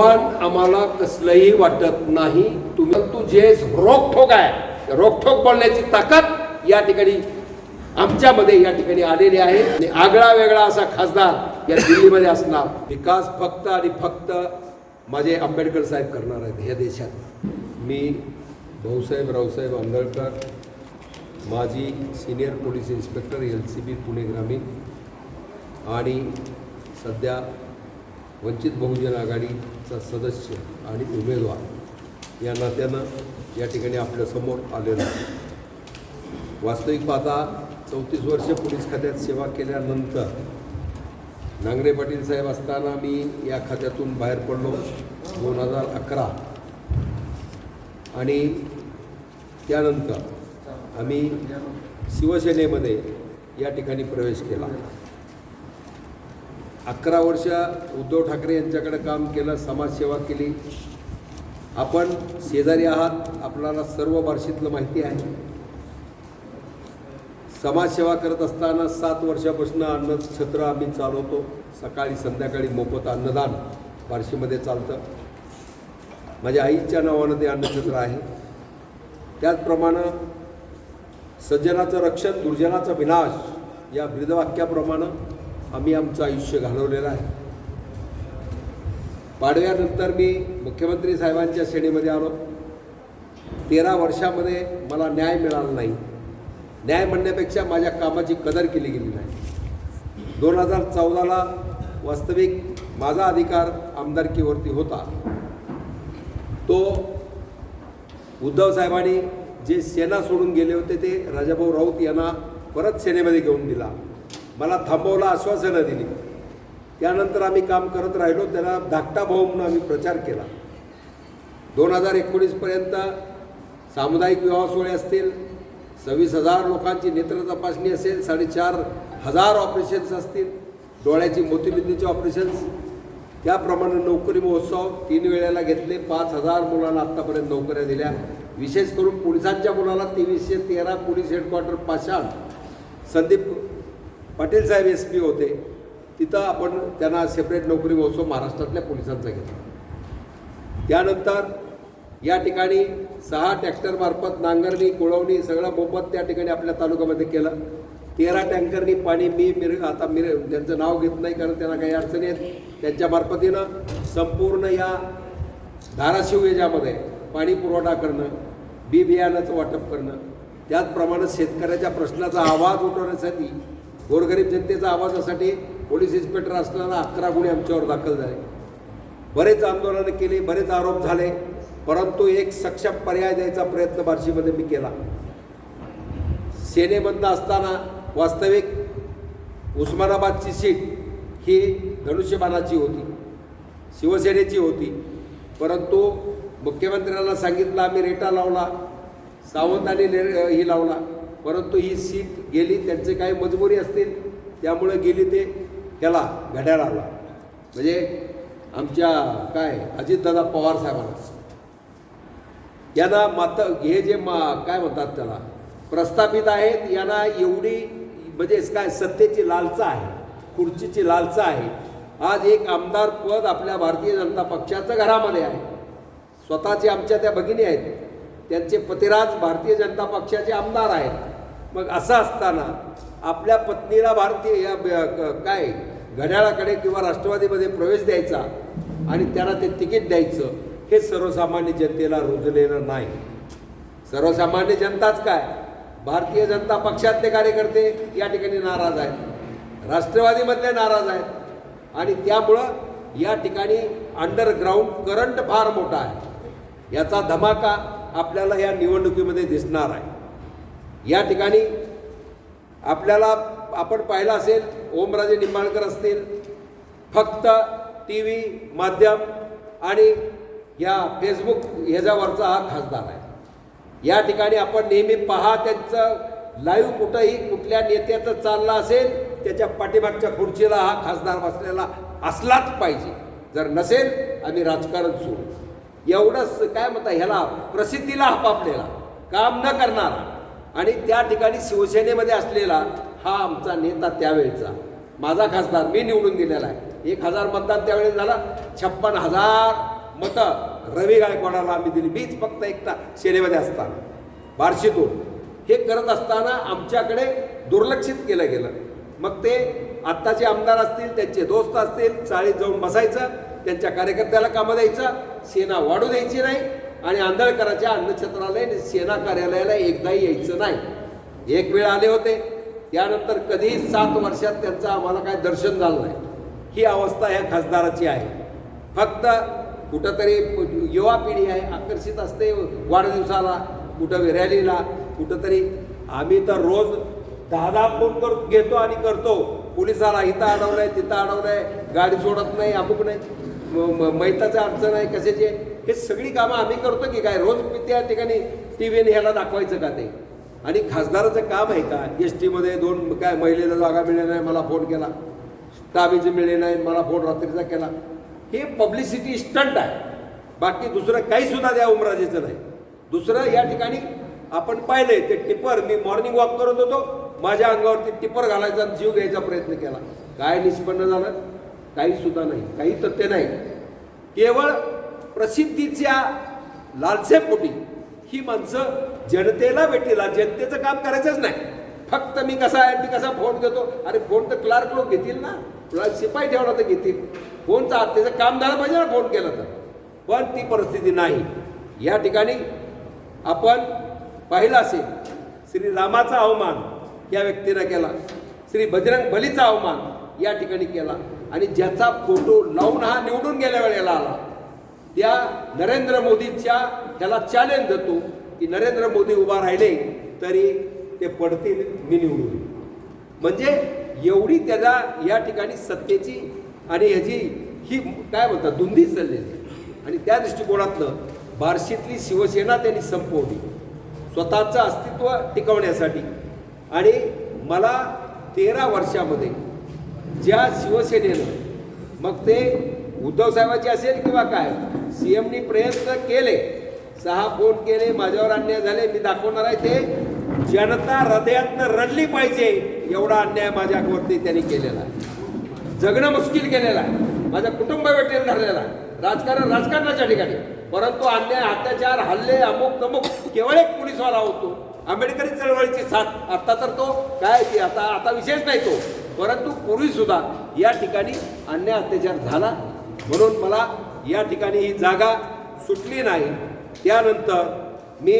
आव्हान आम्हाला कसलंही वाटत नाही. तुम्ही तू जे रोखोक आहे रोखोक बोलण्याची ताकद या ठिकाणी आमच्यामध्ये या ठिकाणी आलेली आहे. आणि आगळा वेगळा असा खासदार या दिल्लीमध्ये असणार. विकास फक्त आणि फक्त माझे आंबेडकर साहेब करणार आहेत ह्या देशात. मी भाऊसाहेब रावसाहेब आंबेडकर माजी senior police inspector L C B Pune ग्रामीण आणि सध्या वंचित बहुजन आघाडीचा सदस्य आणि उमेदवार या नात्यानं या ठिकाणी आपल्यासमोर आलेलं आहे. वास्तविक पाहता चौतीस वर्ष पोलीस खात्यात सेवा केल्यानंतर नांगरे पाटील साहेब असताना मी या खात्यातून बाहेर पडलो दोन हजार अकरा. आणि त्यानंतर आम्ही शिवसेनेमध्ये या ठिकाणी प्रवेश केला. अकरा वर्ष उद्धव ठाकरे यांच्याकडे काम केलं समाजसेवा केली. आपण शेजारी आहात आपल्याला सर्व बार्शीतलं माहिती आहे. समाजसेवा करत असताना सात वर्षापासून अन्न छत्र आम्ही चालवतो. सकाळी संध्याकाळी मोफत अन्नदान बार्शीमध्ये चालतं. माझ्या आईच्या नावानं ते अन्नछत्र आहे. त्याचप्रमाणे सज्जनाचं रक्षण दुर्जनाचा विनाश या ब्रीदवाक्याप्रमाणे आम्ही आमचं आयुष्य घालवलेलं आहे. पाडव्यानंतर मी मुख्यमंत्री साहेबांच्या श्रेणीमध्ये आलो. तेरा वर्षामध्ये मला न्याय मिळाला नाही. न्याय म्हणण्यापेक्षा माझ्या कामाची कदर केली गेली नाही. दोन हजार चौदाला वास्तविक माझा अधिकार आमदारकीवरती होता. तो उद्धव साहेबांनी जे सेना सोडून गेले होते ते राजाभाऊ राऊत यांना परत सेनेमध्ये घेऊन दिला. मला थांबवला आश्वासनं दिली. त्यानंतर आम्ही काम करत राहिलो त्याला धाकटा भाऊ म्हणून आम्ही प्रचार केला. दोन हजार एकोणीसपर्यंत सामुदायिक विवाह सोहळे असतील सव्वीस हजार लोकांची नेत्र तपासणी असेल साडेचार हजार ऑपरेशन्स असतील डोळ्याची मोतीबिंदूचे ऑपरेशन्स. त्याप्रमाणे नोकरी महोत्सव तीन वेळेला घेतले पाच हजार मुलांना आत्तापर्यंत नोकऱ्या दिल्या. विशेष करून पोलिसांच्या मुलाला तेवीसशे तेरा पोलीस हेडक्वार्टर पाषाण. संदीप पाटील साहेब एस पी होते तिथं आपण त्यांना सेपरेट नोकरी महोत्सव महाराष्ट्रातल्या पोलिसांचा घेतला. त्यानंतर या ठिकाणी सहा टॅक्टरमार्फत नांगरणी कुळवणी सगळं मोफत त्या ठिकाणी आपल्या तालुक्यामध्ये केलं. तेरा टँकरनी पाणी मी मिर आता मिर त्यांचं नाव घेत नाही कारण त्यांना काही अडचणी आहेत. त्यांच्या मार्फतीनं संपूर्ण या धाराशिव याच्यामध्ये पाणी पुरवठा करणं बी बियाणाचं वाटप करणं त्याचप्रमाणे शेतकऱ्याच्या प्रश्नाचा आवाज उठवण्यासाठी गोरगरीब जनतेचा आवाजासाठी पोलीस इन्स्पेक्टर असताना अकरा गुन्हे आमच्यावर दाखल झाले. बरेच आंदोलनं केली बरेच आरोप झाले परंतु एक सक्षम पर्याय द्यायचा प्रयत्न बार्शीमध्ये मी केला. सेनेबंद असताना वास्तविक उस्मानाबादची सीट ही धनुष्यबाणाची होती शिवसेनेची होती. परंतु मुख्यमंत्र्यांना सांगितलं आम्ही रेटा लावला सावंतांनी ही लावला. परंतु ही सीट गेली त्यांचे काही मजबुरी असतील त्यामुळे गेली ते ह्याला घड्याळाला म्हणजे आमच्या काय अजितदादा पवार साहेबांना यांना मात हे जे मा काय म्हणतात त्याला प्रस्थापित आहेत यांना एवढी म्हणजे काय सत्तेची लालचा आहे खुर्चीची लालचा आहे. आज एक आमदार पद आपल्या भारतीय जनता पक्षाचं घरामध्ये आहे. स्वतःचे आमच्या त्या भगिनी आहेत. त्यांचे पतिराज भारतीय जनता पक्षाचे आमदार आहेत. मग असं असताना आपल्या पत्नीला भारतीय या काय घड्याळाकडे किंवा राष्ट्रवादीमध्ये प्रवेश द्यायचा आणि त्यांना ते तिकीट द्यायचं हे सर्वसामान्य जनतेला रुजलेलं नाही. सर्वसामान्य जनताच काय? भारतीय जनता पक्षातले कार्यकर्ते या ठिकाणी नाराज आहेत. राष्ट्रवादीमधले नाराज आहेत. आणि त्यामुळं या ठिकाणी अंडरग्राऊंड करंट फार मोठा आहे. याचा धमाका आपल्याला या निवडणुकीमध्ये दिसणार आहे. या ठिकाणी आपल्याला आपण पाहिलं असेल ओमराजे निंबाळकर असतील फक्त टी व्ही माध्यम आणि या फेसबुक ह्याच्यावरचा हा खासदार आहे. या ठिकाणी आपण नेहमी पहा त्यांचं लाईव्ह कुठंही कुठल्या नेत्याचं चाललं असेल त्याच्या पाठीमागच्या खुर्चीला हा खासदार बसलेला असलाच पाहिजे. जर नसेल आम्ही राजकारण सोडू एवढंच काय म्हणता ह्याला प्रसिद्धीला हपापलेला काम न करणारा आणि त्या ठिकाणी शिवसेनेमध्ये असलेला हा आमचा नेता त्यावेळचा. माझा खासदार मी निवडून दिलेला आहे. एक हजार मतदान त्यावेळेस झाला. छप्पन हजार मतं रवी गायकवाडाला आम्ही दिली. मीच फक्त एकटा सेनेमध्ये असताना. बार्शीतून. हे करत असताना आमच्याकडे दुर्लक्षित केलं गेलं. मग ते आत्ताचे आमदार असतील त्यांचे दोस्त असतील चाळीत जाऊन बसायचं त्यांच्या कार्यकर्त्याला कामं द्यायचं सेना वाढू द्यायची नाही आणि आंधळकराच्या अन्नछत्रालय सेना कार्यालयाला एकदाही यायचं नाही. एक वेळ आले होते. त्यानंतर कधीही सात वर्षात त्यांचं आम्हाला काय दर्शन झालं नाही. ही अवस्था ह्या खासदाराची आहे. फक्त कुठंतरी युवा पिढी आहे आकर्षित असते वाढदिवसाला कुठं रॅलीला कुठंतरी आम्ही तर रोज दहा दहा फोन करून घेतो आणि करतो. पोलिसाला इथं अडवलंय तिथं अडवलंय गाडी सोडत नाही अमुक नाही. म- मैताचं अडचण आहे कशाची आहे? हे सगळी कामं आम्ही करतो की काय? रोज त्या ठिकाणी टी व्हीने ह्याला दाखवायचं का ते? आणि खासदाराचं काम आहे का? एस टीमध्ये दोन काय महिलेला जागा मिळल्या नाही मला फोन केला. ताबीचं मिळले नाही मला फोन रात्रीचा केला. हे पब्लिसिटी स्टंट आहे. बाकी दुसरं काही सुद्धा द्या उमराजेचं नाही. दुसरं या ठिकाणी आपण पाहिलंय ते टिपर मी मॉर्निंग वॉक करत होतो. माझ्या अंगावरती टिपर घालायचा जीव घ्यायचा प्रयत्न केला. काय निष्पन्न झालं? काही सुद्धा नाही. काही तथ्य नाही. केवळ प्रसिद्धीच्या लालसेपोटी ही माणसं जनतेला भेटीला जनतेचं काम करायचंच नाही. फक्त मी कसा आहे मी कसा फोन घेतो अरे फोन तर क्लार्क लोक घेतील ना? तुला शिपाई ठेवला तर घेतील. फोनचा त्याचं काम झालं पाहिजे ना फोन केला तर. पण ती परिस्थिती नाही. या ठिकाणी आपण पाहिलं असेल श्री रामाचा अवमान या व्यक्तीनं केला. श्री बजरंग बलीचा अवमान या ठिकाणी केला. आणि ज्याचा फोटो लावून हा निवडून गेल्या वेळेला आला. त्या नरेंद्र मोदीच्या त्याला चॅलेंज देतो की नरेंद्र मोदी उभा राहिले तरी ते पडतील मी निवडून म्हणजे एवढी त्याला या ठिकाणी सत्तेची आणि ह्याची ही काय म्हणतात धुंदी चाललेली आणि त्या दृष्टिकोनातलं बार्शीतली शिवसेना त्यांनी संपवली. स्वतःचं अस्तित्व टिकवण्यासाठी. आणि मला तेरा वर्षामध्ये ज्या शिवसेनेनं मग ते उद्धव साहेबाची असेल किंवा काय? सी एमनी प्रयत्न केले. सहा फोन केले माझ्यावर अन्याय झाले मी दाखवणार आहे ते. जनता हृदयातनं रडली पाहिजे एवढा अन्याय माझ्यावरती त्यांनी केलेला आहे. जगणं मुश्किल केलेलं आहे. माझं कुटुंब वेटेल धरलेला आहे. राजकारण राजकारणाच्या ठिकाणी. परंतु अन्याय अत्याचार हल्ले अमुक तमुक केवळ एक पोलीसवाला होतो. आंबेडकरी चळवळीची साथ आत्ता तर तो काय ते आता आता विशेष नाही तो. परंतु पूर्वी सुद्धा या ठिकाणी अन्याय अत्याचार झाला. म्हणून मला या ठिकाणी ही जागा सुटली नाही. त्यानंतर मी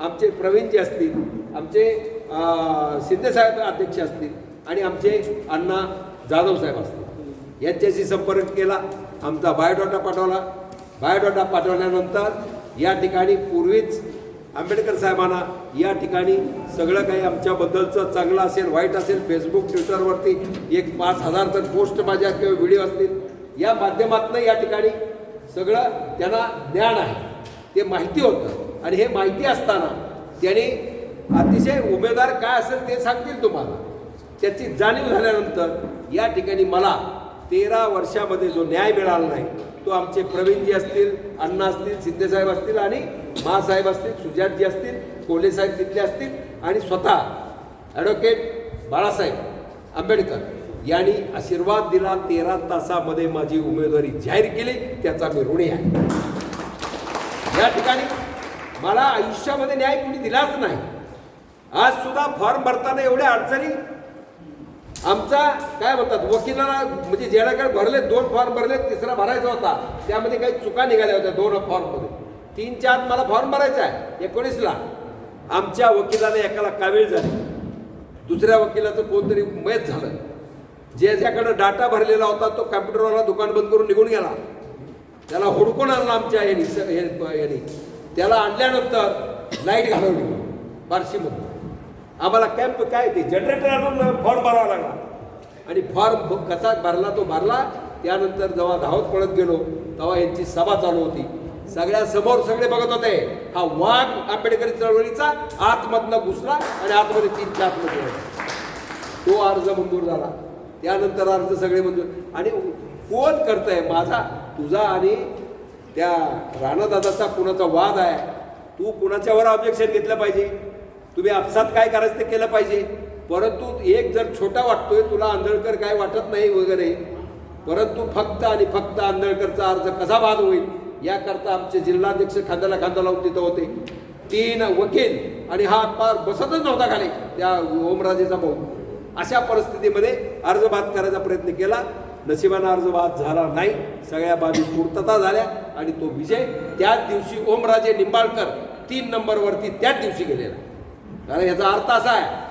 आमचे प्रवीणजी असतील आमचे सिद्धेसाहेब शिंदेसाहेब अध्यक्ष असतील आणि आमचे अण्णा जाधव साहेब असतील. यांच्याशी संपर्क केला आमचा बायोडाटा पाठवला. बायोडाटा पाठवल्यानंतर या ठिकाणी पूर्वीच आंबेडकर साहेबांना या ठिकाणी सगळं काही आमच्याबद्दलचं चांगलं असेल वाईट असेल फेसबुक ट्विटरवरती एक पाच हजार तर पोस्ट माझ्या किंवा व्हिडिओ असतील या माध्यमातून या ठिकाणी सगळं त्यांना ज्ञान आहे. ते माहिती होतं. आणि हे माहिती असताना त्याने अतिशय उमेदवार काय असेल ते सांगतील तुम्हाला. त्याची जाणीव झाल्यानंतर या ठिकाणी मला तेरा वर्षामध्ये जो न्याय मिळाला नाही तो आमचे प्रवीणजी असतील अण्णा असतील सिद्धेसाहेब असतील आणि मासाहेब असतील सुजातजी असतील कोलेसाहेब तिथले असतील आणि स्वतः ॲडव्होकेट बाळासाहेब आंबेडकर. यांनी आशीर्वाद दिला तेरा तासामध्ये माझी उमेदवारी जाहीर केली त्याचा मी ऋणी आहे. या ठिकाणी मला आयुष्यामध्ये न्याय कुणी दिलाच नाही. आज सुद्धा फॉर्म भरताना एवढ्या अडचणी. आमचा काय म्हणतात वकिलाला म्हणजे ज्याकडे भरले दोन फॉर्म भरले तिसरा भरायचा होता. त्यामध्ये काही चुका निघाल्या होत्या दोन फॉर्ममध्ये. तीन चार मला फॉर्म भरायचा आहे एकोणीसला. आमच्या वकिलाने एकाला कावीळ झाली. दुसऱ्या वकिलाचं कोणतरी मयत झालं. ज्याच्याकडं डाटा भरलेला होता तो कॅम्प्युटरवाला दुकान बंद करून निघून गेला. त्याला हुडकून आणला आमच्या यांनी स- हे- यांनी. त्याला आणल्यानंतर लाइट घालवली बार्शीमध्ये आम्हाला कॅम्प काय ते जनरेटर आणून फॉर्म भरावा लागला. आणि फॉर्म कसा भरला तो भरला त्यानंतर जेव्हा धावत पळत गेलो तेव्हा यांची सभा चालू होती. सगळ्या समोर सगळे बघत होते हा वाघ आंबेडकरी चळवळीचा आतमधनं घुसला आणि आतमध्ये तीन आतमध्ये तो अर्ज मंजूर झाला. त्यानंतर अर्ज सगळे मंजूर आणि कोण करतंय? माझा तुझा आणि त्या राणादादाचा कुणाचा वाद आहे तू कुणाच्यावर ऑब्जेक्शन घेतलं पाहिजे? तुम्ही आपसात काय करायचं ते केलं पाहिजे? परंतु एक जर छोटा वाटतोय तुला आंधळकर काय वाटत नाही वगैरे परंतु फक्त आणि फक्त आंधळकरचा अर्ज कसा बाद होईल याकरता आमचे जिल्हाध्यक्ष खांद्याला खांदा लावून तिथं होते. तीन वकील आणि हा पार बसतच नव्हता खाली त्या ओमराजेचा भाऊ. अशा परिस्थितीमध्ये अर्ज बाद करायचा प्रयत्न केला. नशिबानं अर्ज बाद झाला नाही. सगळ्या बाबी पूर्तता झाल्या आणि तो विजय त्याच दिवशी ओमराजे निंबाळकर तीन नंबरवरती त्याच दिवशी गेलेला. कारण याचा अर्थ असा आहे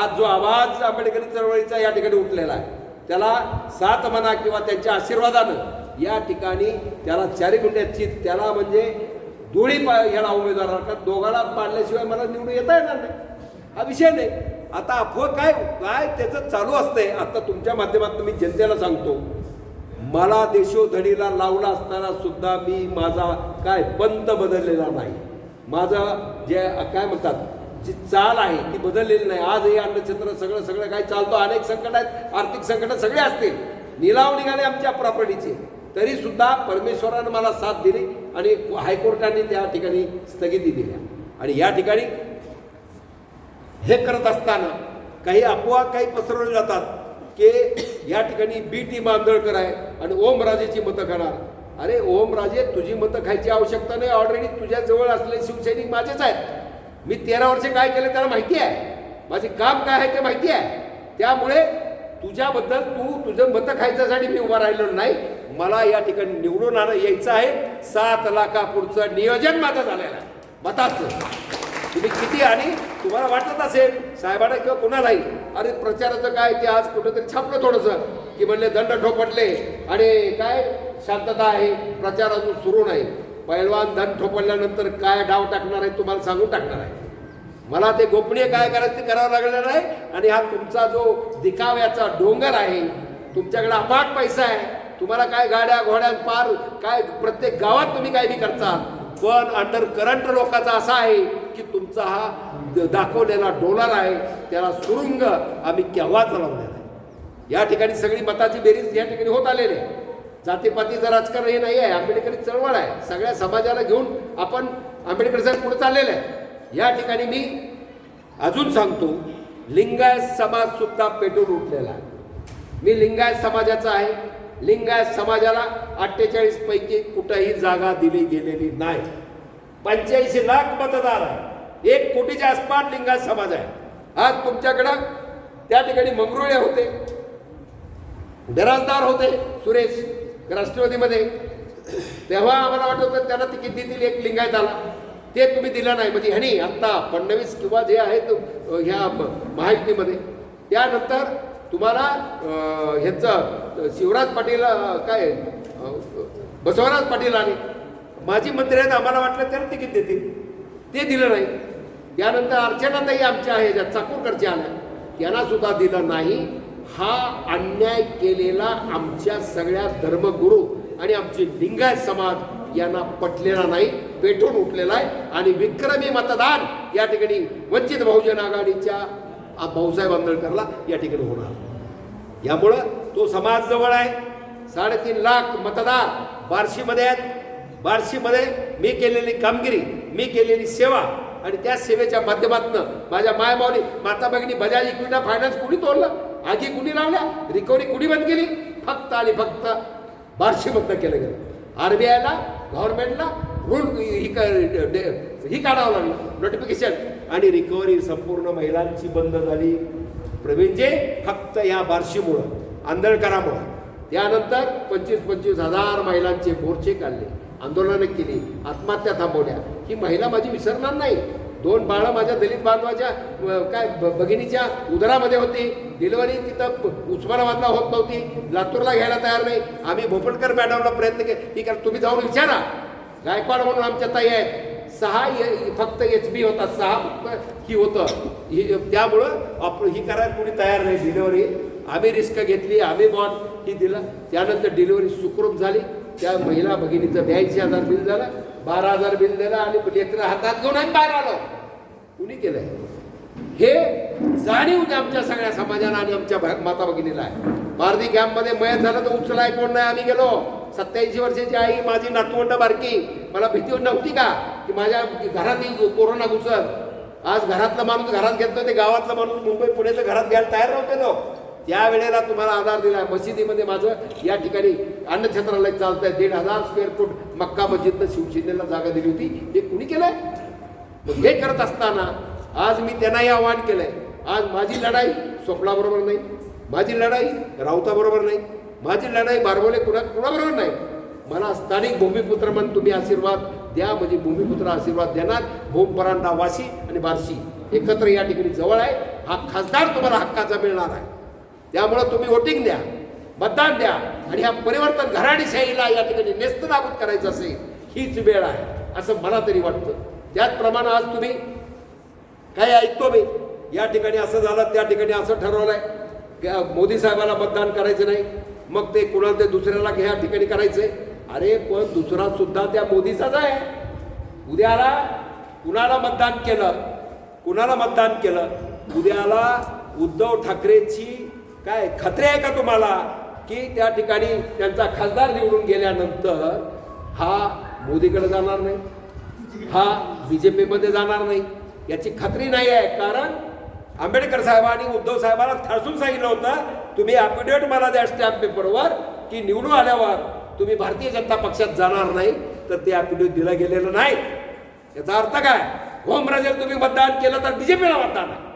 आज जो आवाज आंबेडकरी चळवळीचा या ठिकाणी उठलेला आहे त्याला सात म्हणा किंवा त्यांच्या आशीर्वादानं या ठिकाणी त्याला चारी गुंड्याची त्याला म्हणजे दोन्ही पा ह्याला उमेदवार राखतात दोघाला पाडल्याशिवाय मला निवडून येता येणार नाही. हा विषय नाही. आता अफवा काय काय त्याचं चालू असतंय? आता तुमच्या माध्यमातून मी जनतेला सांगतो. मला देशोधडीला लावला असताना सुद्धा मी माझा काय पंत बदललेला नाही. माझं जे काय म्हणतात जी चाल आहे ती बदललेली नाही. आज हे अन्नक्षेत्र सगळं सगळं काय चालतो? अनेक संकट आहेत. आर्थिक संकट सगळे असतील. निलाव निघाले आमच्या प्रॉपर्टीचे तरी सुद्धा परमेश्वरानं मला साथ दिली आणि हायकोर्टाने त्या ठिकाणी स्थगिती दिल्या. आणि या ठिकाणी हे करत असताना काही अफवा काही पसरवले जातात की या ठिकाणी बी टी मांदळकर आहे आणि ओमराजेची मतं खाणार. अरे ओमराजे तुझी मतं खायची आवश्यकता नाही. ऑलरेडी तुझ्याजवळ असलेले शिवसैनिक माझेच आहेत. मी तेरा वर्ष काय केलं त्याला माहिती आहे? माझे काम काय आहे ते माहिती आहे? त्यामुळे तुझ्याबद्दल तू तुझं मतं खायच्यासाठी मी उभा राहिलो नाही. मला या ठिकाणी निवडून आणं यायचं आहे. सात लाखापुढचं नियोजन माझं झालेलं आहे. मताचं. तुम्ही किती आणि तुम्हाला वाटत असेल साहेबांना किंवा कुणालाही अरे प्रचाराचं काय ते आज कुठंतरी छापलं थोडंसं. की म्हणले दंड ठोपटले. आणि काय? शांतता आहे. प्रचार अजून सुरू नाही. पैलवान दंड ठोपटल्यानंतर काय डाव टाकणार आहे तुम्हाला सांगून टाकणार आहे. मला ते गोपनीय काय करायचं ते करावं लागलेलं आहे. आणि हा तुमचा जो दिखाव्याचा डोंगर आहे तुमच्याकडे अपाट पैसा आहे. तुम्हाला काय गाड्या घोड्या पार काय प्रत्येक गावात तुम्ही काही बी करता. पण अंडर करंट लोकांचा असा आहे की तुमचा हा द- दाखवलेला डोलार आहे त्याला सुरुंग आम्ही केव्हाच लावलेला आहे? या ठिकाणी सगळी मताची बेरीज या ठिकाणी होत आलेली आहे. जातीपातीचं राजकारण हे नाही आहे आंबेडकरी चळवळ आहे. सगळ्या समाजाला घेऊन आपण आंबेडकर साहेब पुढे चाललेलं आहे. या ठिकाणी मी अजून सांगतो लिंगायत समाज सुद्धा पेटून उठलेला आहे. मी लिंगायत समाजाचा आहे. लिंगायत समाजाला अठ्ठेचाळीस पैकी कुठंही जागा दिली गेलेली नाही. पंच्याऐंशी लाख मतदार आहे. एक कोटीच्या आसपास लिंगायत समाज आहे. आज तुमच्याकडं त्या ठिकाणी मंगरुळे होते. दराजदार होते सुरेश राष्ट्रवादीमध्ये. तेव्हा आम्हाला वाटत होतं त्यांना तिकीट देतील एक लिंगायत आला. ते तुम्ही दिलं नाही. म्हणजे ह्यानी आत्ता फडणवीस किंवा जे आहेत ह्या म- महायुतीमध्ये त्यानंतर तुम्हाला ह्याचं शिवराज पाटील काय बसवराज पाटील आले माजी मंत्री आहेत आम्हाला वाटलं त्यांना तिकीट देतील. ते दिलं नाही. त्यानंतर अर्चनाताई आमच्या आहे ज्या चाकूरकडच्या आल्या त्यांना सुद्धा दिलं नाही. हा अन्याय केलेला आमच्या सगळ्या धर्मगुरू आणि आमचे लिंगायत समाज यांना पटलेला नाही पेटून उठलेला आहे. आणि विक्रमी मतदान या ठिकाणी वंचित बहुजन आघाडीच्या भाऊसाहेब आंबेडकरला या ठिकाणी होणार. यामुळं तो समाज जवळ आहे. साडेतीन लाख मतदार बार्शीमध्ये आहेत. बार्शीमध्ये मी केलेली कामगिरी मी केलेली सेवा आणि त्या सेवेच्या माध्यमातून माझ्या मायमावली माता भगिनी बजाज इक्विटा फायनान्स कुणी तोडलं? आगी कुणी लावल्या? रिकव्हरी कुणी बंद केली? फक्त आणि फक्त बार्शीमधनं केलं गेलं. आर बी आयला गव्हर्नमेंटला रूल ही क- डे- ही काढावं लागलं. नोटिफिकेशन आणि रिकव्हरी संपूर्ण महिलांची बंद झाली. प्रवीणजे फक्त या बार्शीमुळं आंदळकरामुळं त्यानंतर पंचवीस पंचवीस हजार महिलांचे मोर्चे काढले आंदोलनं केली आत्महत्या थांबवल्या. ही महिला माझी विसरणार नाही. दोन बाळं माझ्या दलित बांधवाच्या काय भगिनीच्या उदरामध्ये होती. डिलिव्हरी तिथं उस्मानाबादला होत नव्हती. लातूरला घ्यायला तयार नाही. आम्ही भोपळकर मॅडमला प्रयत्न केले ठीक आहे तुम्ही जाऊन विचारा. गायकवाड म्हणून आमच्या ताई आहेत. सहा ए- फक्त एच बी होता. सहा फक्त ही होतं. ही त्यामुळं आपण ही करायला कोणी तयार नाही. डिलिव्हरी. आम्ही रिस्क घेतली. आम्ही बॉन ही दिलं. त्यानंतर डिलिव्हरी सुखरूप झाली. त्या महिला भगिनीचं ब्याऐंशी हजार बिल झालं बारा हजार बिल दिलं आणि लेकरं हातात घेऊन आम्ही बाहेर आलो. कुणी केलंय? हे जाणीव द्या आमच्या सगळ्या समाजाला आणि आमच्या माता भगिनीला आहे. बारदी कॅम्पमध्ये मयत झालं तर उचलाय कोण नाही आम्ही गेलो. सत्याऐंशी वर्षाची आई माझी नातवंड बारकी. मला भीती नव्हती का? की माझ्या घरात कोरोना घुसत. आज घरातला माणूस घरात घेतलं ते गावातला माणूस मुंबई पुण्याचं घरात घ्यायला तयार नव्हते लोक. त्यावेळेला तुम्हाला आधार दिला मशिदीमध्ये माझं या ठिकाणी अन्नछत्रालय चालत आहे दीड हजार स्क्वेअर फूट मक्का मस्जिदनं शिवसेनेला जागा दिली होती. हे कुणी केलंय? हे करत असताना आज मी त्यांनाही आवाहन केलंय. आज माझी लढाई स्वप्नाबरोबर नाही. माझी लढाई राऊताबरोबर नाही. माझी लढाई बारवले कुणा कुणाबरोबर नाही. मला स्थानिक भूमिपुत्र म्हणून तुम्ही आशीर्वाद द्या. म्हणजे भूमिपुत्र आशीर्वाद देणार. भूमपरांडा वाशी आणि बार्शी एकत्र या ठिकाणी जवळ आहे. हा खासदार तुम्हाला हक्काचा मिळणार आहे. त्यामुळं तुम्ही वोटिंग द्या मतदान द्या आणि ह्या परिवर्तन घराणीशाहीला या ठिकाणी नेस्तनाबूत करायचं असेल हीच वेळ आहे असं मला तरी वाटतं. त्याचप्रमाणे आज तुम्ही काय ऐकतो मी या ठिकाणी असं झालं त्या ठिकाणी असं ठरवलंय आहे मोदी साहेबाला मतदान करायचं नाही मग ते कुणाला ते दुसऱ्याला ह्या ठिकाणी करायचंय? अरे पण दुसरा सुद्धा त्या मोदीचाच आहे. उद्याला कुणाला मतदान केलं कुणाला मतदान केलं? उद्याला उद्धव ठाकरेची काय खात्री आहे का तुम्हाला की त्या ठिकाणी त्यांचा खासदार निवडून गेल्यानंतर हा मोदीकडे जाणार नाही? हा बी जे पीमध्ये जाणार नाही? याची खात्री नाही आहे. कारण आंबेडकर साहेबांनी उद्धव साहेबांना ठासून सांगितलं होतं तुम्ही ॲफिडेविट मला द्या स्टॅम्प पेपरवर की निवडून आल्यावर तुम्ही भारतीय जनता पक्षात जाणार नाही. तर ते ॲफिडेविट दिलं गेलेलं नाही. याचा अर्थ काय? होमराजेला तुम्ही मतदान केलं तर बीजेपीला मतदान आहे.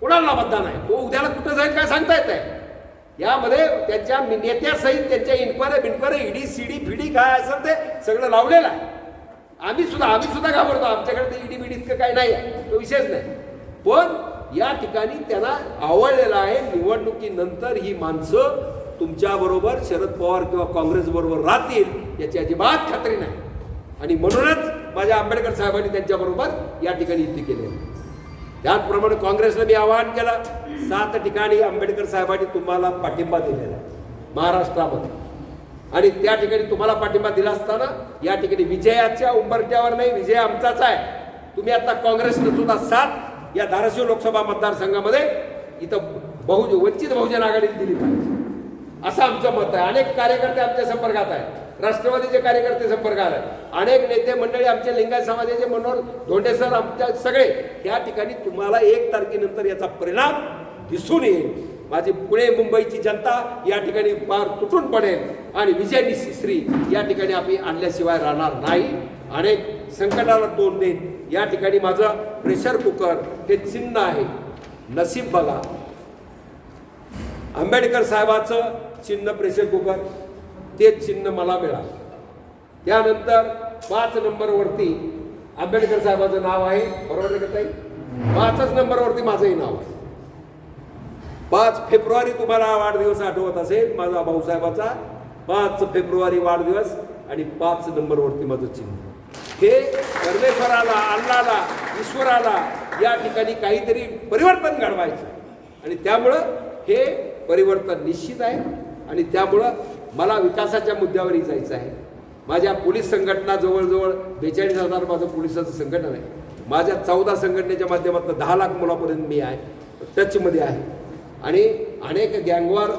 कुणाला मतदान आहे तो उद्याला कुठं जाईल काय सांगता येत आहे यामध्ये त्यांच्या नेत्यासहित त्यांच्या इन्क्वायरी बिन्क्वायरी ईडी सीडी फिडी काय असेल ते सगळं लावलेलं आहे. आम्ही सुद्धा आम्ही सुद्धा घाबरतो. आमच्याकडे ते ईडी बीडी इतकं काही नाही आहे. तो विषयच नाही. पण या ठिकाणी त्यांना आवडलेलं आहे निवडणुकीनंतर ही माणसं तुमच्याबरोबर शरद पवार किंवा काँग्रेसबरोबर राहतील याची अजिबात खात्री नाही. आणि म्हणूनच माझ्या आंबेडकर साहेबांनी त्यांच्याबरोबर या ठिकाणी युती केली आहे. त्याचप्रमाणे काँग्रेसला मी आवाहन केलं सात ठिकाणी आंबेडकर साहेबांनी तुम्हाला पाठिंबा दिलेला आहे महाराष्ट्रामध्ये. आणि त्या ठिकाणी तुम्हाला पाठिंबा दिला असताना या ठिकाणी विजयाच्या उंबरट्यावर नाही विजय आमचाच आहे. तुम्ही आता काँग्रेसनं सुद्धा सात या धाराशिव लोकसभा मतदारसंघामध्ये इथं बहु वंचित बहुजन आघाडी दिली पाहिजे. असं आमचं मत आहे. अनेक कार्यकर्ते आमच्या संपर्कात आहेत. राष्ट्रवादीचे कार्यकर्ते संपर्कात आहेत अनेक नेते मंडळी आमचे लिंगायत समाजाचे मनोहर धोंडे सर आमच्या सगळे या ठिकाणी तुम्हाला एक तारखेनंतर याचा परिणाम दिसून येईल. माझी पुणे मुंबईची जनता या ठिकाणी फार तुटून पडेल आणि विजय निश्री या ठिकाणी आम्ही आणल्याशिवाय राहणार नाही. अनेक संकटाला तोंड देईन. या ठिकाणी माझं प्रेशर कुकर हे चिन्ह आहे. नसीब बघा. आंबेडकर साहेबाचं चिन्ह प्रेशर कुकर तेच चिन्ह मला मिळालं. त्यानंतर पाच नंबरवरती आंबेडकर साहेबाचं नाव आहे. बरोबर आहे का ताई? पाचच नंबरवरती माझंही नाव आहे. पाच फेब्रुवारी तुम्हाला वाढदिवस आठवत असेल माझा भाऊसाहेबाचा. पाच फेब्रुवारी वाढदिवस आणि पाच नंबरवरती माझं चिन्ह. हे परमेश्वराला अल्लाला ईश्वराला या ठिकाणी काहीतरी परिवर्तन घडवायचं आणि त्यामुळं हे परिवर्तन निश्चित आहे. आणि त्यामुळं मला विकासाच्या मुद्द्यावरही जायचं आहे. माझ्या पोलीस संघटना जवळजवळ बेचाळीस हजार माझं पोलिसाचं संघटन आहे. माझ्या चौदा संघटनेच्या माध्यमातून दहा लाख मुलापर्यंत मी आहे. टचमध्ये आहे. आणि अनेक गँगवार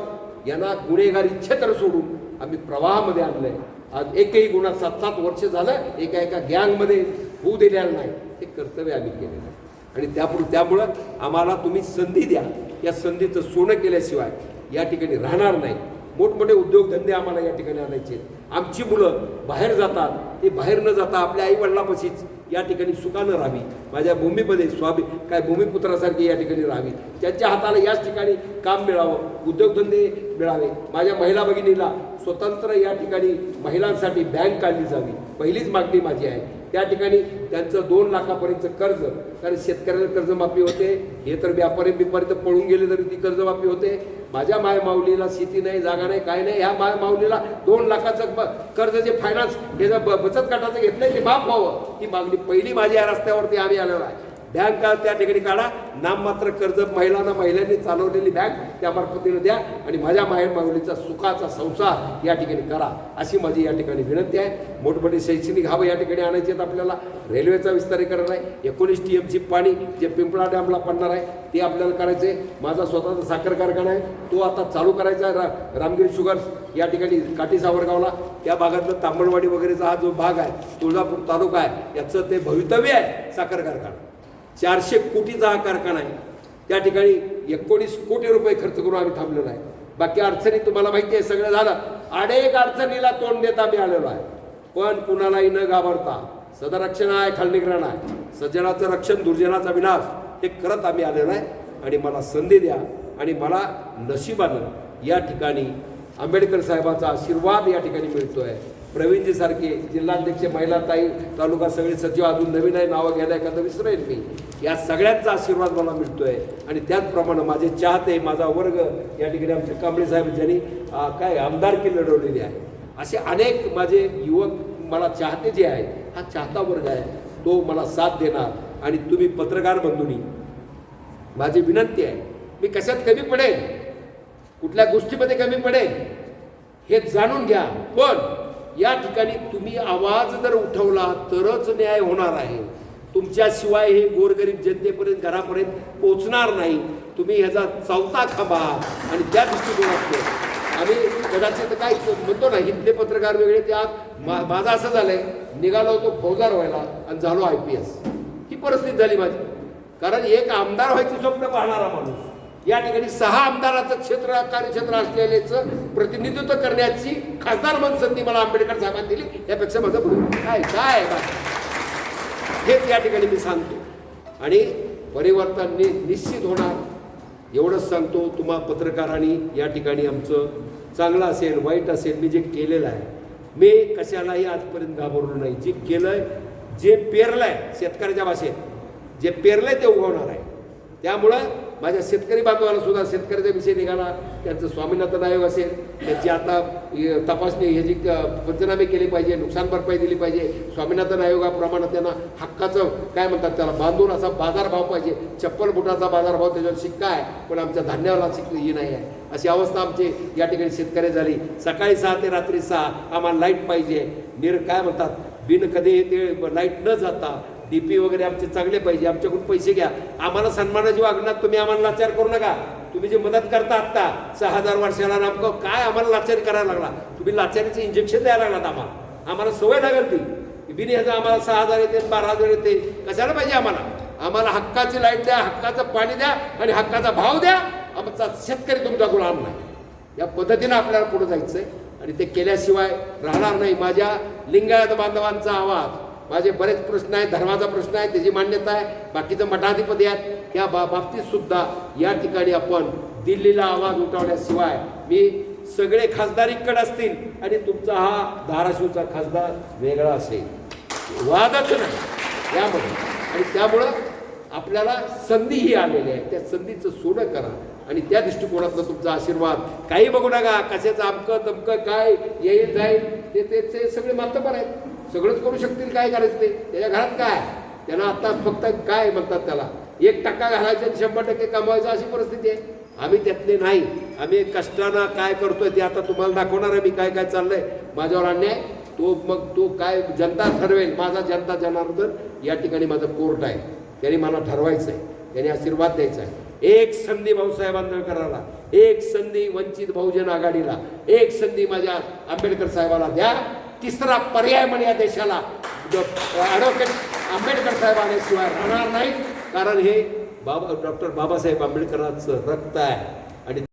यांना गुन्हेगारी क्षेत्र सोडून आम्ही प्रवाहामध्ये आणलं आहे. आज एकही गुन्हा सात सात वर्ष झालं एका एका गँगमध्ये होऊ दिलेलं नाही. हे कर्तव्य आम्ही केलेलं आहे. आणि त्यापुढे त्यामुळं आम्हाला तुम्ही संधी द्या. या संधीचं सोनं केल्याशिवाय या ठिकाणी राहणार नाही. मोठमोठे उद्योगधंदे आम्हाला या ठिकाणी आणायचे. आहेत. आमची मुलं बाहेर जातात ते बाहेर न जाता आपल्या आईवडिलापाशीच या ठिकाणी सुखानं राहावी. माझ्या भूमीमध्ये स्वामी काय भूमिपुत्रासारखी या ठिकाणी राहावी. त्यांच्या हाताला याच ठिकाणी काम मिळावं उद्योगधंदे मिळावे. माझ्या महिला भगिनीला स्वतंत्र या ठिकाणी महिलांसाठी बँक काढली जावी. पहिलीच मागणी माझी आहे. त्या ठिकाणी त्यांचं दोन लाखापर्यंत कर्ज कारण शेतकऱ्याला कर्जमाफी होते. हे तर व्यापारी बिपारी तर पळून गेले तरी ती कर्जमाफी होते. माझ्या माय माऊलीला शेती नाही जागा नाही काय नाही ह्या माय माऊलीला दोन लाखाचं कर्ज जे फायनान्स हे बचत गटाचं घेतलं ते माफ व्हावं. ही मागणी पहिली माझी या रस्त्यावरती आम्ही आलेलो आहे. बँक का त्या ठिकाणी काढा. नाममात्र कर्ज महिलांना महिलांनी चालवलेली बँक त्या मार्फतीने द्या आणि माझ्या माहेर माऊलीचा सुखाचा संसार या ठिकाणी करा अशी माझी या ठिकाणी विनंती आहे. मोठमोठे शैक्षणिक हवं या ठिकाणी आणायचे आहेत आपल्याला. रेल्वेचा विस्तारीकरण आहे. एकोणीस टी एमची पाणी जे पिंपळा डॅमला पडणार आहे ते आपल्याला करायचं आहे. माझा स्वतःचा साखर कारखाना आहे. तो आता चालू करायचा आहे. रा रामगिरी शुगर्स या ठिकाणी काठी सावरगावला. त्या भागातलं तांबडवाडी वगैरेचा हा जो भाग आहे तुळजापूर तालुका आहे याचं ते भवितव्य आहे साखर कारखाना. चारशे कोटीचा हा कारखाना आहे. त्या ठिकाणी एकोणीस कोटी रुपये खर्च करून आम्ही थांबलेलो आहे. बाकी अडचणी तुम्हाला माहिती आहे सगळं झालं. अनेक अडचणीला तोंड देत आम्ही आलेलो आहे. पण कुणालाही न घाबरता सदरक्षण आहे खालनिग्रहण आहे. सज्जनाचं रक्षण दुर्जनाचा विनाश हे करत आम्ही आलेलो आहे. आणि मला संधी द्या. आणि मला नशिबानं या ठिकाणी आंबेडकर साहेबाचा आशीर्वाद या ठिकाणी मिळतो आहे सारखे जिल्हाध्यक्ष महिला ताई तालुका सगळे सचिव अजून नवीन आहे नावं घ्यायला एखादं विसरेल मी. या सगळ्यांचा आशीर्वाद मला मिळतोय. आणि त्याचप्रमाणे माझे चाहते माझा वर्ग या ठिकाणी आमचे कांबळे साहेब ज्यांनी काय आमदारकी लढवलेली आहे. असे अनेक माझे युवक मला चाहते जे आहे हा चाहता वर्ग आहे. तो मला साथ देणार. आणि तुम्ही पत्रकार बंधूंनी माझी विनंती आहे मी कशात कमी पडेल कुठल्या गोष्टीमध्ये कमी पडेल हे जाणून घ्या. पण या ठिकाणी तुम्ही आवाज जर उठवला तरच न्याय होणार आहे. तुमच्याशिवाय हे गोरगरीब जनतेपर्यंत घरापर्यंत पोचणार नाही. तुम्ही ह्याचा चौथा खांबा आणि त्या दृष्टिकोनातून. आम्ही कदाचित काय म्हणतो ना इथले पत्रकार वेगळे त्यात मा माझं असं झालंय निघालो होतो फौजदार व्हायला आणि झालो आय पी एस. ही परिस्थिती झाली माझी. कारण एक आमदार व्हायची स्वप्न पाहणारा माणूस. या ठिकाणी सहा आमदाराचं क्षेत्र कार्यक्षेत्र असलेल्याचं प्रतिनिधित्व करण्याची खासदार म्हणून संधी मला आंबेडकर साहेबांनी दिली. यापेक्षा माझं काय काय हेच या ठिकाणी मी सांगतो. आणि परिवर्तन नि निश्चित होणार. एवढंच सांगतो तुम्हा पत्रकारांनी या ठिकाणी आमचं चांगलं असेल वाईट असेल मी जे केलेलं आहे मी कशालाही आजपर्यंत घाबरलो नाही. जे केलंय जे पेरलंय शेतकऱ्याच्या भाषेत जे पेरलंय ते उगवणार आहे. त्यामुळं माझ्या शेतकरी बांधवाला सुद्धा शेतकऱ्याचा विषय निघाला. त्यांचं स्वामीनाथन आयोग असेल. त्याची आता तपासणी ह्याची पंचनामे केले पाहिजे नुकसान भरपाई दिली पाहिजे. स्वामीनाथन आयोगाप्रमाणे त्यांना हक्काचं काय म्हणतात त्याला बांधून असा बाजारभाव पाहिजे. चप्पल बुटाचा बाजारभाव त्याच्यावर शिक्का आहे. पण आमच्या धान्याला शिक ही नाही आहे. अशी अवस्था आमची या ठिकाणी शेतकरी झाली. सकाळी सहा ते रात्री सहा आम्हाला लाइट पाहिजे. निर काय म्हणतात बिन कधी ते लाइट न जाता डीपी वगैरे आमचे चांगले पाहिजे आमच्याकडून पैसे घ्या. आम्हाला सन्मानाची वागणार तुम्ही आम्हाला लाचार करू नका. तुम्ही जे मदत करता आत्ता सहा हजार वर्षाला नामकं काय आम्हाला लाचारी करायला लागला? तुम्ही लाचारीचं इंजेक्शन द्यायला लागलात आम्हाला आम्हाला सवय लागेल ती. बिनी हजार आम्हाला सहा हजार येते बारा हजार येते. कशाला पाहिजे आम्हाला? आम्हाला हक्काची लाइट द्या हक्काचं पाणी द्या आणि हक्काचा भाव द्या. आमचा शेतकरी तुमचा गुलाम नाही या पद्धतीनं आपल्याला पुढे जायचं आहे आणि ते केल्याशिवाय राहणार नाही. माझ्या लिंगायत बांधवांचा आवाज. माझे बरेच प्रश्न आहेत धर्माचा प्रश्न आहे त्याची मान्यता आहे. बाकीचं मठाधिपती आहेत. या बा बाबतीत सुद्धा या ठिकाणी आपण दिल्लीला आवाज उठवल्याशिवाय मी सगळे खासदारीकडे असतील आणि तुमचा हा धाराशिवचा खासदार वेगळा असेल. वादच नाही. यामध्ये आणि त्यामुळं आपल्याला संधी ही आलेली आहे. त्या संधीचं सोनं करा. आणि त्या दृष्टिकोनातनं तुमचा आशीर्वाद. काही बघू नका. कशाचं अमकं तमकं काय येईल जाईल ते ते ते सगळे मातबर आहेत. सगळंच करू शकतील काय करायचं ते? त्याच्या घरात काय? त्यांना आता फक्त काय म्हणतात त्याला? एक टक्का घालायचा आणि शंभर टक्के कमवायचं अशी परिस्थिती आहे. आम्ही त्यातले नाही. आम्ही कष्टानं काय करतोय ते आता तुम्हाला दाखवणार आहे मी काय काय चाललंय. माझ्यावर अन्याय. तो मग तो काय जनता ठरवेल? माझा जनता जनार्दन या ठिकाणी माझा कोर्ट आहे. त्याने मला ठरवायचं आहे त्यांनी आशीर्वाद द्यायचा आहे. एक संधी भाऊसाहेब आंबेडकराला एक संधी वंचित बहुजन आघाडीला एक संधी माझ्या आंबेडकर साहेबाला द्या. तिसरा पर्याय म्हणे या देशाला ॲडव्होकेट आंबेडकर साहेब राहणार नाही कारण हे बाबा डॉक्टर बाबासाहेब आंबेडकरांचं रक्त आहे. आणि